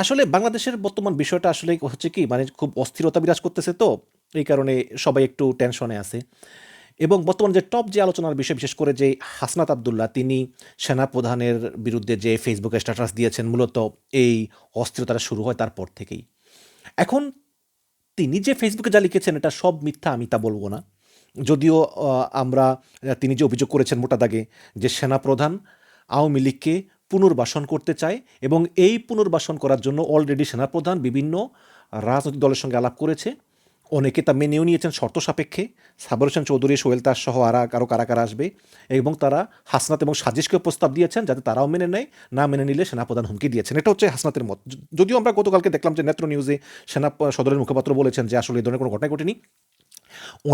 আসলে বাংলাদেশের বর্তমান বিষয়টা আসলে হচ্ছে কি মানে খুব অস্থিরতা বিরাজ করতেছে তো, এই কারণে সবাই একটু টেনশনে আছে। এবং বর্তমান যে টপ যে আলোচনার বিষয়, বিশেষ করে যে হাসনাত আবদুল্লাহ, তিনি সেনাপ্রধানের বিরুদ্ধে যে ফেসবুকে স্ট্যাটাস দিয়েছেন, মূলত এই অস্থিরতাটা শুরু হয় তারপর থেকেই। এখন তিনি যে ফেসবুকে যা লিখেছেন, এটা সব মিথ্যা আমি তা বলব না। যদিও আমরা, তিনি যে অভিযোগ করেছেন মোটা দাগে যে সেনাপ্রধান আওয়ামী লীগকে পুনর্বাসন করতে চায় এবং এই পুনর্বাসন করার জন্য অলরেডি সেনাপ্রধান বিভিন্ন রাজনৈতিক দলের সঙ্গে আলাপ করেছে। অনেকে তা মেনেও নিয়েছেন শর্ত সাপেক্ষে। সাবর হোসেন চৌধুরী, সোহেল তার সহ আর কারও কারা কারা আসবে এবং তারা হাসনাত এবং সাজিশকে প্রস্তাব দিয়েছেন যাতে তারাও মেনে নেয়, না মেনে নিলে সেনাপ্রধান হুমকি দিয়েছেন। এটা হচ্ছে হাসনাতের মত। যদিও আমরা গতকালকে দেখলাম যে নেত্র নিউজে সেনা সদরের মুখপাত্র বলেছেন যে আসলে এই ধরনের কোনো ঘটনা ঘটেনি।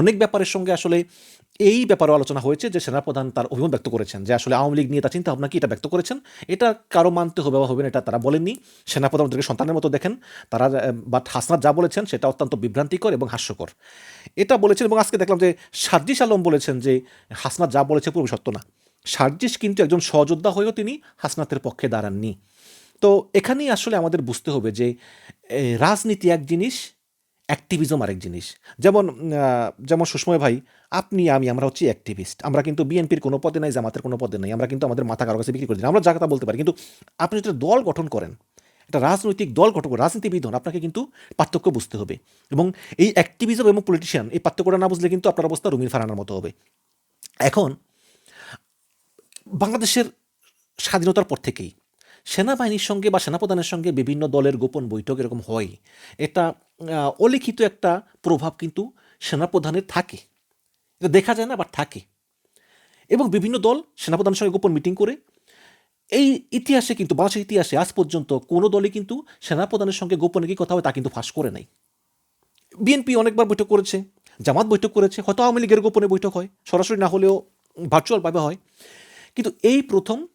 অনেক ব্যাপারের সঙ্গে আসলে এই ব্যাপারেও আলোচনা হয়েছে যে সেনাপ্রধান তার অভিমত ব্যক্ত করেছেন যে আসলে আওয়ামী লীগ নিয়ে তার চিন্তা ভাবনা কি এটা ব্যক্ত করেছেন। এটা কারও মানতে হবে বা হবে না, এটা তারা বলেননি। সেনাপ্রধান ওদেরকে সন্তানের মতো দেখেন। তারা, বাট হাসনাত যা বলেছেন সেটা অত্যন্ত বিভ্রান্তিকর এবং হাস্যকর। এটা বলেছেন এবং আজকে দেখলাম যে সার্জিস আলম বলেছেন যে হাসনাত যা বলেছে পুরো সত্য না। সার্জিস কিন্তু একজন সহযোদ্ধা হয়েও তিনি হাসনাতের পক্ষে দাঁড়াননি। তো এখানেই আসলে আমাদের বুঝতে হবে যে রাজনীতি এক জিনিস অ্যাক্টিভিজম আরেক জিনিস। যেমন যেমন সুষময় ভাই, আপনি, আমি, আমরা হচ্ছি অ্যাক্টিভিস্ট আমরা কিন্তু বিএনপির কোনো পদে নাই, জামাতের কোনো পদে নাই। আমরা কিন্তু আমাদের মাথা কারও কাছে বিক্রি করে দিই আমরা যা কথা বলতে পারি, কিন্তু আপনি যদি দল গঠন করেন, একটা রাজনৈতিক দল গঠন রাজনীতিবিদ হন, আপনাকে কিন্তু পার্থক্য বুঝতে হবে। এবং এই অ্যাক্টিভিজম এবং পলিটিশিয়ান এই পার্থক্যটা না বুঝলে কিন্তু আপনার অবস্থা রুমির ফারানার মতো হবে। এখন, বাংলাদেশের স্বাধীনতার পর থেকেই সেনাবাহিনীর সঙ্গে বা সেনাপ্রধানের সঙ্গে বিভিন্ন দলের গোপন বৈঠক এরকম হয়। এটা অলিখিত একটা প্রভাব কিন্তু সেনাপ্রধানের থাকে। এটা দেখা যায় না বা থাকে। এবং বিভিন্ন দল সেনাপ্রধানের সঙ্গে গোপন মিটিং করে। এই ইতিহাসে কিন্তু, বাংলাদেশের ইতিহাসে আজ পর্যন্ত কোনো দলই কিন্তু সেনাপ্রধানের সঙ্গে গোপনে কি কথা হয় তা কিন্তু ফাঁস করে নাই। বিএনপি অনেকবার বৈঠক করেছে, জামাত বৈঠক করেছে, হয়তো আওয়ামী লীগের গোপনে বৈঠক হয়, সরাসরি না হলেও ভার্চুয়ালভাবে হয়। কিন্তু এই প্রথম,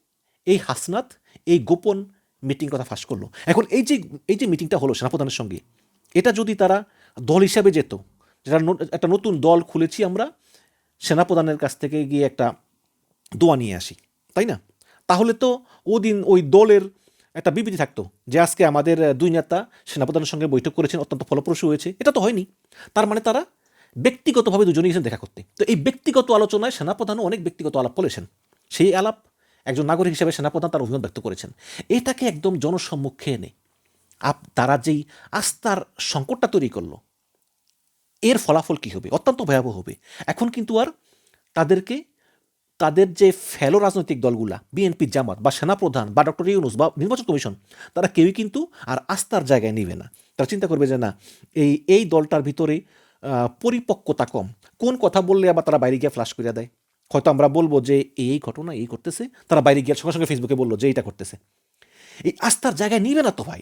এই হাসনাত, এই গোপন মিটিং কথা ফাঁস করল। এখন এই যে এই যে মিটিংটা হলো সেনাপ্রধানের সঙ্গে এটা যদি তারা দল হিসাবে যেত যেটা একটা নতুন দল খুলেছি আমরা, সেনাপ্রধানের কাছ থেকে গিয়ে একটা দোয়া নিয়ে আসি, তাই না? তাহলে তো ওদিন ওই দলের একটা বিবৃতি থাকতো যে আজকে আমাদের দুই নেতা সেনাপ্রধানের সঙ্গে বৈঠক করেছেন, অত্যন্ত ফলপ্রসূ হয়েছে, এটা তো হয়নি। তার মানে তারা ব্যক্তিগতভাবে দুজনে গেছেন দেখা করতে। তো এই ব্যক্তিগত আলোচনায় সেনাপ্রধানও অনেক ব্যক্তিগত আলাপ করেছেন। সেই আলাপ একজন নাগরিক হিসেবে সেনাপ্রধান তার অভিমত ব্যক্ত করেছেন। এটাকে একদম জনসম্মুখে এনে আপ, তারা যেই আস্থার সংকটটা তৈরি করল, এর ফলাফল কি হবে? অত্যন্ত ভয়াবহ হবে। এখন কিন্তু আর তাদেরকে, তাদের যে ফেলো রাজনৈতিক দলগুলা বিএনপি জামাত বা সেনাপ্রধান বা ডক্টর ইউনুস বা নির্বাচন কমিশন, তারা কেউই কিন্তু আর আস্থার জায়গায় নিবে না। তারা চিন্তা করবে যে না, এই এই দলটার ভিতরে পরিপক্কতা কম। কোন কথা বললে আবার তারা বাইরে গিয়ে ফ্লাশ করে দেয়? হয়তো আমরা বলব যে এই এই ঘটনা, এই করতেছে তারা বাইরে গিয়ে সঙ্গে সঙ্গে ফেসবুকে বলল যে এইটা করতেছে এই আস্থার জায়গায় নিবে না তো ভাই?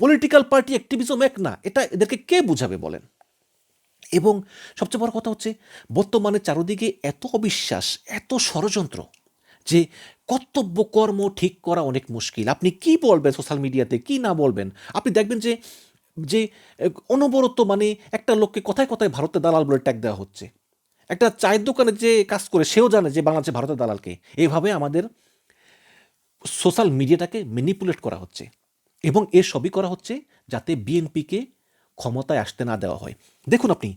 পলিটিক্যাল পার্টি অ্যাক্টিভিজম এক না, এটা এদেরকে কে বুঝাবে বলেন? এবং সবচেয়ে বড় কথা হচ্ছে, বর্তমানে চারদিকে এত অবিশ্বাস, এত ষড়যন্ত্র যে কর্তব্য কর্ম ঠিক করা অনেক মুশকিল। আপনি কি বলবেন সোশ্যাল মিডিয়াতে কি না বলবেন? আপনি দেখবেন যে যে অনবরত মানে একটা লোককে কথায় কথায় ভারতের দালাল বলে ট্যাগ দেওয়া হচ্ছে। একটা চায়ের দোকানে যে কাজ করে, সেও জানে যে বাংলাদেশে ভারতের দালালকে। এভাবে আমাদের সোশ্যাল মিডিয়াটাকে ম্যানিপুলেট করা হচ্ছে। এবং এর সবই করা হচ্ছে যাতে বিএনপিকে ক্ষমতায় আসতে না দেওয়া হয়। দেখুন আপনি,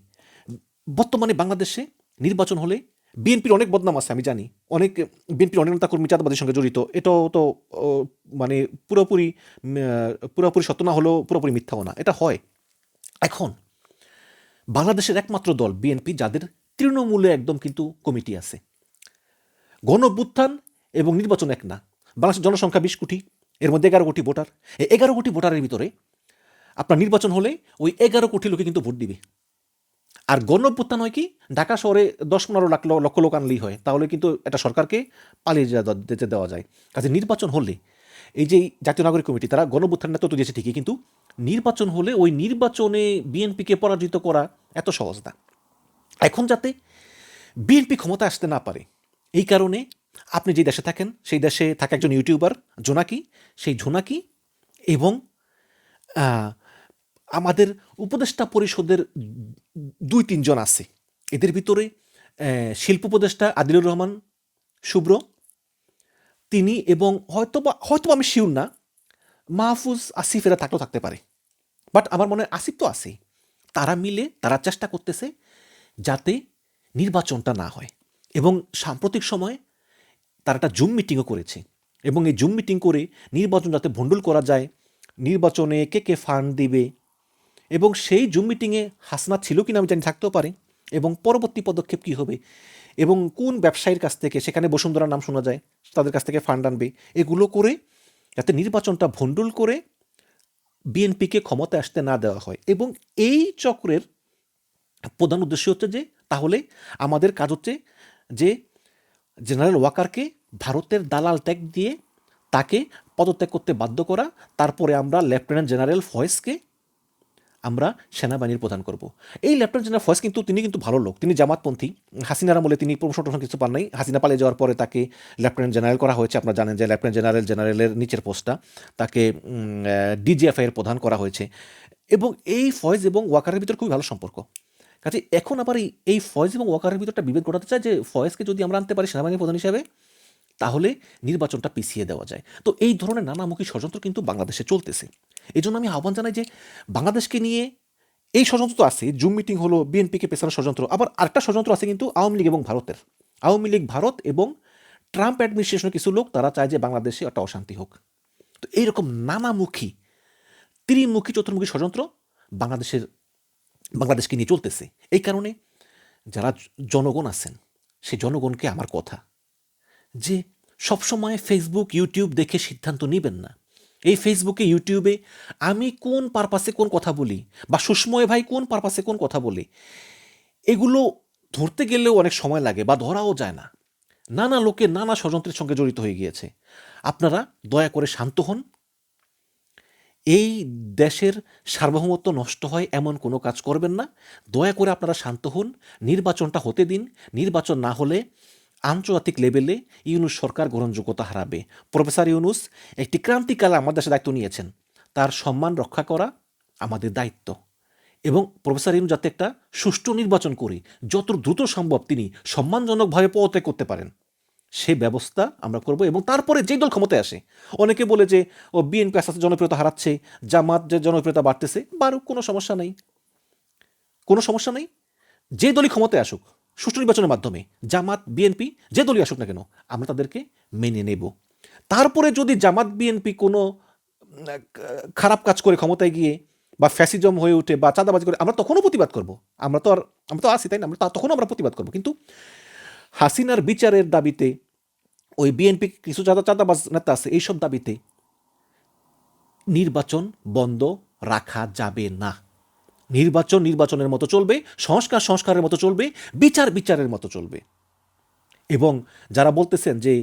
বর্তমানে বাংলাদেশে নির্বাচন হলে বিএনপির অনেক বদনাম আছে, আমি জানি। অনেক বিএনপির অনেক নেতা কর্মী চাঁদাবাদের সঙ্গে জড়িত। এটাও তো মানে পুরোপুরি পুরোপুরি সত্য না হলেও পুরোপুরি মিথ্যাও না। এটা হয়। এখন, বাংলাদেশের একমাত্র দল বিএনপি, যাদের তৃণমূলে একদম কিন্তু কমিটি আছে। গণ অভ্যুত্থান এবং নির্বাচন এক না। বাংলাদেশের জনসংখ্যা বিশ কোটি এর মধ্যে এগারো কোটি ভোটার। এই এগারো কোটি ভোটারের ভিতরে আপনার নির্বাচন হলে ওই এগারো কোটি লোকে কিন্তু ভোট দিবে। আর গণ অভ্যুত্থান হয় কি, ঢাকা শহরে দশ পনেরো লাখ লক্ষ লোক আনলেই হয়, তাহলে কিন্তু এটা সরকারকে পালিয়ে যেতে দেওয়া যায়। কাজে নির্বাচন হলে এই যে জাতীয় নাগরিক কমিটি, তারা গণ অভ্যুত্থান নেতৃত্ব দিয়েছে ঠিকই, কিন্তু নির্বাচন হলে ওই নির্বাচনে বিএনপিকে পরাজিত করা এত সহজ না। এখন যাতে বিএনপি ক্ষমতা আসতে না পারে, এই কারণে আপনি যে দেশে থাকেন, সেই দেশে থাকে একজন ইউটিউবার, জোনাকি। সেই জোনাকি এবং আমাদের উপদেষ্টা পরিষদের দুই, তিনজন আছে। এদের ভিতরে শিল্প উপদেষ্টা আদিলুর রহমান শুভ্র। তিনি এবং হয়তোবা, হয়তো আমি শিউর না, মাহফুজ আসিফেরা থাকলেও থাকতে পারে। বাট আমার মনে হয় আসিফ তো আছেই। তারা মিলে, তারা চেষ্টা করতেছে যাতে নির্বাচনটা না হয় এবং সাম্প্রতিক সময়ে তারা একটা জুম মিটিংও করেছে। এবং এই জুম মিটিং করে নির্বাচন যাতে ভণ্ডুল করা যায়, নির্বাচনে কে কে ফান্ড দিবে এবং সেই জুম মিটিংয়ে হাসনা ছিল কিনা আমি জানি থাকতেও পারে। এবং পরবর্তী পদক্ষেপ কী হবে এবং কোন ব্যবসায়ীর কাছ থেকে, সেখানে বসুন্ধরার নাম শোনা যায়, তাদের কাছ থেকে ফান্ড আনবে, এগুলো করে যাতে নির্বাচনটা ভণ্ডুল করে বিএনপিকে ক্ষমতায় আসতে না দেওয়া হয়। এবং এই চক্রের প্রধান উদ্দেশ্য হচ্ছে যে, তাহলে আমাদের কাজ হচ্ছে যে জেনারেল ওয়াকারকে ভারতের দালাল ট্যাগ দিয়ে তাকে পদত্যাগ করতে বাধ্য করা, তারপরে আমরা লেফটেন্যান্ট জেনারেল ফয়েজকে আমরা সেনাবাহিনীর প্রদান করব। এই লেফটেন্যান্ট জেনারেল ফয়েজ কিন্তু, তিনি কিন্তু ভালো লোক। তিনি জামাতপন্থী। হাসিনার আমলে তিনি প্রমোশন কিছু পান নাই। হাসিনা পালিয়ে যাওয়ার পরে তাকে লেফটেন্যান্ট জেনারেল করা হয়েছে। আপনারা জানেন যে লেফটেন্যান্ট জেনারেল, জেনারেলের নিচের পোস্টটা তাকে ডিজিএফআই এর প্রধান করা হয়েছে। এবং এই ফয়েজ এবং ওয়াকারের ভিতর খুবই ভালো সম্পর্ক। কাজে এখন আবার এই এই ফয়েজ এবং ওয়াকারের ভিতরটা বিভেদ ঘটাতে চায় যে ফয়েজকে যদি আমরা আনতে পারি সেনাবাহিনীর প্রধান হিসাবে, তাহলে নির্বাচনটা পিছিয়ে দেওয়া যায়। তো এই ধরনের নানামুখী ষড়যন্ত্র কিন্তু বাংলাদেশে চলতেছে। এই জন্য আমি আহ্বান জানাই যে বাংলাদেশকে নিয়ে এই ষড়যন্ত্র তো আছে, জুম মিটিং হলো, বিএনপিকে পেছানোর ষড়যন্ত্র, আবার আরেকটা ষড়যন্ত্র আছে কিন্তু আওয়ামী লীগ এবং ভারতের। আওয়ামী লীগ, ভারত এবং ট্রাম্প অ্যাডমিনিস্ট্রেশনের কিছু লোক, তারা চায় যে বাংলাদেশে একটা অশান্তি হোক। তো এইরকম নানামুখী, ত্রিমুখী, চতুর্মুখী ষড়যন্ত্র বাংলাদেশের বাংলাদেশকে নিয়ে চলতেছে এই কারণে যারা জনগণ আছেন, সে জনগণকে আমার কথা যে সবসময় ফেসবুক ইউটিউব দেখে সিদ্ধান্ত নেবেন না। এই ফেসবুকে ইউটিউবে আমি কোন পারপাসে কোন কথা বলি বা সুষময় ভাই কোন পারপাসে কোন কথা বলি, এগুলো ধরতে গেলেও অনেক সময় লাগে বা ধরাও যায় না। নানা লোকে নানা ষড়যন্ত্রের সঙ্গে জড়িত হয়ে গিয়েছে। আপনারা দয়া করে শান্ত হন। এই দেশের সার্বভৌমত্ব নষ্ট হয় এমন কোনো কাজ করবেন না। দয়া করে আপনারা শান্ত হন, নির্বাচনটা হতে দিন। নির্বাচন না হলে আন্তর্জাতিক লেভেলে ইউনুস সরকার গ্রহণযোগ্যতা হারাবে। প্রফেসর ইউনুস, একটি ক্রান্তিকালে আমাদের দেশে দায়িত্ব নিয়েছেন। তার সম্মান রক্ষা করা আমাদের দায়িত্ব। এবং প্রফেসর ইউনুস যাতে একটা সুষ্ঠু নির্বাচন করে, যত দ্রুত সম্ভব তিনি সম্মানজনকভাবে পদত্যাগ করতে পারেন। সে ব্যবস্থা আমরা করব এবং তারপরে যেই দল ক্ষমতায় আসে, অনেকে বলে যে, ও বিএনপি আস্তে জনপ্রিয়তা হারাচ্ছে, জামাত যে জনপ্রিয়তা বাড়তেছে বারো কোনো সমস্যা নেই। কোনো সমস্যা নেই। যে দলই ক্ষমতায় আসুক, সুষ্ঠু নির্বাচনের মাধ্যমে, জামাত বিএনপি যে দলই আসুক না কেন, আমরা তাদেরকে মেনে নেব। তারপরে যদি জামাত বিএনপি কোনো খারাপ কাজ করে ক্ষমতায় গিয়ে, বা ফ্যাসিজম হয়ে উঠে, বা চাঁদাবাজি করে, আমরা তখনও প্রতিবাদ করব। আমরা তো আর, আমরা তো আসি তাই না? আমরা তখনও আমরা প্রতিবাদ করব। কিন্তু হাসিনার বিচারের দাবিতে ওই বিএনপি কিছু চাঁদা চাঁদাবাজ নেতা আছে, এইসব দাবিতে নির্বাচন বন্ধ রাখা যাবে না। নির্বাচন নির্বাচনের মতো চলবে, সংস্কার সংস্কারের মতো চলবে, বিচার বিচারের মতো চলবে। এবং যারা বলতেছেন যে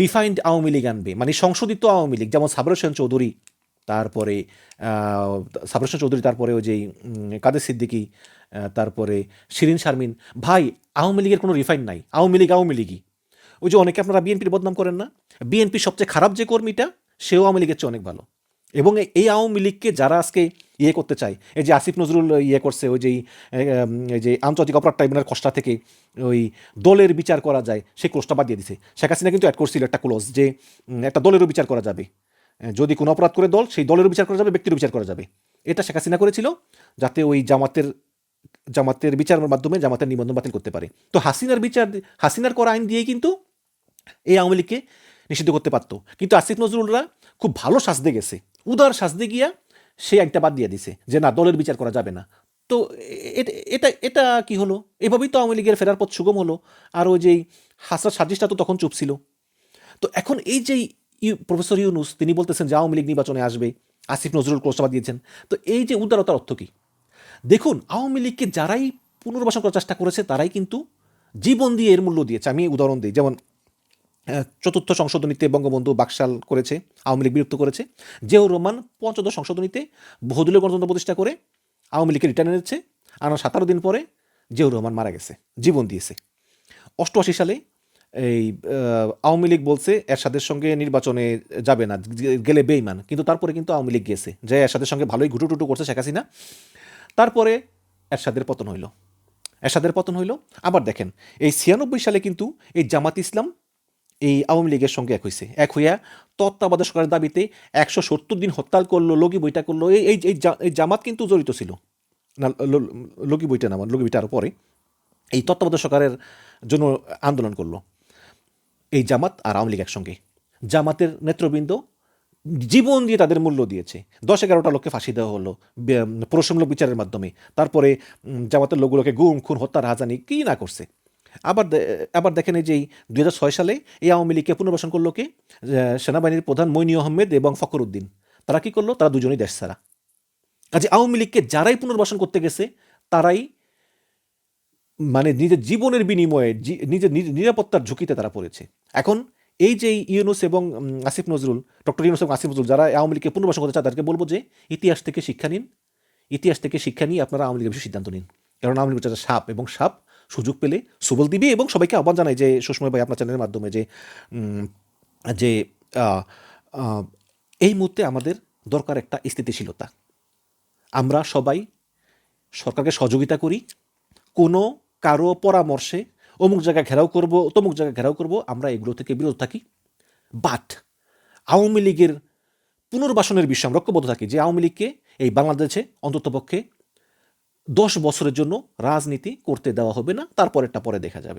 রিফাইন্ড আওয়ামী লীগ আনবে মানে সংশোধিত আওয়ামী লীগ, যেমন সাবর চৌধুরী, তারপরে সাবর চৌধুরী, তারপরে ওই যে কাদের সিদ্দিকী তারপরে শিরিন শারমিন, ভাই, আওয়ামী লীগের কোনো রিফাইন নাই। আওয়ামী লীগ, আওয়ামী লীগই। ওই যে অনেকে আপনারা বিএনপির বদনাম করেন না? বিএনপি সবচেয়ে খারাপ যে কর্মীটা, সেও আওয়ামী লীগের চেয়ে অনেক ভালো। এবং এই আওয়ামী লীগকে যারা আজকে ইয়ে করতে চায়, এই যে আসিফ নজরুল ইয়ে করছে, ওই যে এই যে আন্তর্জাতিক অপরাধ ট্রাইব্যুনাল কষ্টা থেকে ওই দলের বিচার করা যায় সেই ক্লোজটা বাদ দিয়ে দিছে। শেখ হাসিনা কিন্তু অ্যাড করছিল একটা ক্লোজ যে একটা দলেরও বিচার করা যাবে। যদি কোনো অপরাধ করে দল, সেই দলেরও বিচার করা যাবে, ব্যক্তিরও বিচার করা যাবে। এটা শেখ হাসিনা করেছিল, যাতে ওই জামাতের জামাতের বিচারের মাধ্যমে জামাতের নিবন্ধন বাতিল করতে পারে। তো হাসিনার বিচার, হাসিনার করা আইন দিয়েই কিন্তু এই আওয়ামী লীগকে নিষিদ্ধ করতে পারতো। কিন্তু আসিফ নজরুলরা খুব ভালো সাজতে গেছে। উদার সাজতে গিয়া সেই আইনটা বাদ দিয়ে দিছে যে, না, দলের বিচার করা যাবে না। তো এটা এটা কি হলো? এভাবেই তো আওয়ামী লীগের ফেরার পথ সুগম হলো। আর ওই যে হাসরা সাজিশটা তো তখন চুপ ছিল। তো এখন এই যে প্রফেসর ইউনুস, তিনি বলতেছেন যে, আওয়ামী লীগ নির্বাচনে আসবে। আসিফ নজরুল ক্লোজটা দিয়েছেন। তো এই যে উদারতার অর্থ কী? দেখুন, আওয়ামী লীগকে যারাই পুনর্বাসন করার চেষ্টা করেছে, তারাই কিন্তু জীবন দিয়ে এর মূল্য দিয়েছে। আমি উদাহরণ দিই, যেমন চতুর্থ সংশোধনীতে বঙ্গবন্ধু বাকশাল করেছে, আওয়ামী লীগ বিরক্ত করেছে। জিয়াউর রহমান পঞ্চদশ সংশোধনীতে বহুদলীয় গণতন্ত্র প্রতিষ্ঠা করে আওয়ামী লীগকে রিটার্ন এনেছে। আর সতেরো দিন পরে জিয়াউর রহমান মারা গেছে, জীবন দিয়েছে। অষ্টআশি সালে এই আওয়ামী লীগ বলছে, এরশাদের সঙ্গে নির্বাচনে যাবে না, গেলে বেইমান কিন্তু তারপরে কিন্তু আওয়ামী লীগ গিয়েছে, যে এরশাদের সঙ্গে ভালোই ঘুটুটুটু করছে শেখ হাসিনা। তারপরে এরশাদের পতন হইল, এরশাদের পতন হইল। আবার দেখেন, এই ছিয়ানব্বই সালে কিন্তু এই জামাত ইসলাম এই আওয়ামী লীগের সঙ্গে এক হয়েছে এক হইয়া তত্ত্বাবধায়ক সরকারের দাবিতে একশো সত্তর দিন হরতাল করল, লগি বইটা করল। এই এই জামাত কিন্তু জড়িত ছিল। না লগি বইটা না মানে লগি বইটা আরও পরে। এই তত্ত্বাবধায়ক সরকারের জন্য আন্দোলন করল। এই জামাত আর আওয়ামী লীগ একসঙ্গে। জামাতের নেতৃবৃন্দ জীবন দিয়ে তাদের মূল্য দিয়েছে। দশ এগারোটা লোককে ফাঁসি দেওয়া হলো প্রশমূলক বিচারের মাধ্যমে। তারপরে জামাতের লোকগুলোকে গুম, খুন, হত্যা রাজানি কী না করছে। আবার আবার দেখেন এই যে দুই হাজার ছয় সালে এই আওয়ামী লীগকে পুনর্বাসন করল কে? সেনাবাহিনীর প্রধান মইনি আহমেদ এবং ফখর উদ্দিন তারা কি করল? তারা দুজনেই দেশ ছাড়া। কাজে আওয়ামী লীগকে যারাই পুনর্বাসন করতে গেছে, তারাই মানে নিজের জীবনের বিনিময়ে নিজের নিজ- নিরাপত্তার ঝুঁকিতে তারা পড়েছে। এখন এই যে ইউনুস এবং আসিফ নজরুল, ডক্টর ইউনুস এবং আসিফ নজরুল, যারা আওয়ামী লীগকে পুনর্বাসন করতে চায়, তাদেরকে বলব যে ইতিহাস থেকে শিক্ষা নিন। ইতিহাস থেকে শিক্ষা নিয়ে আপনারা আওয়ামী লীগের বিষয়ে সিদ্ধান্ত নিন। কারণ আওয়ামী লীগ সাপ এবং সাপ সুযোগ পেলে সুবল দিবে এবং সবাইকে আহ্বান জানাই যে সুষময় ভাই আপনার চ্যানেলের মাধ্যমে যে যে এই মুহূর্তে আমাদের দরকার একটা স্থিতিশীলতা। আমরা সবাই সরকারকে সহযোগিতা করি, কোনো কারও পরামর্শে অমুক জায়গায় ঘেরাও করব, তমুক জায়গায় ঘেরাও করব, আমরা এগুলো থেকে বিরত থাকি। বাট আওয়ামী লীগের পুনর্বাসনের বিষয়ে আমরা ঐক্যবদ্ধ থাকি যে আওয়ামী লীগকে এই বাংলাদেশে অন্ততপক্ষে দশ বছরের জন্য রাজনীতি করতে দেওয়া হবে না তারপরেরটা পরে দেখা যাবে।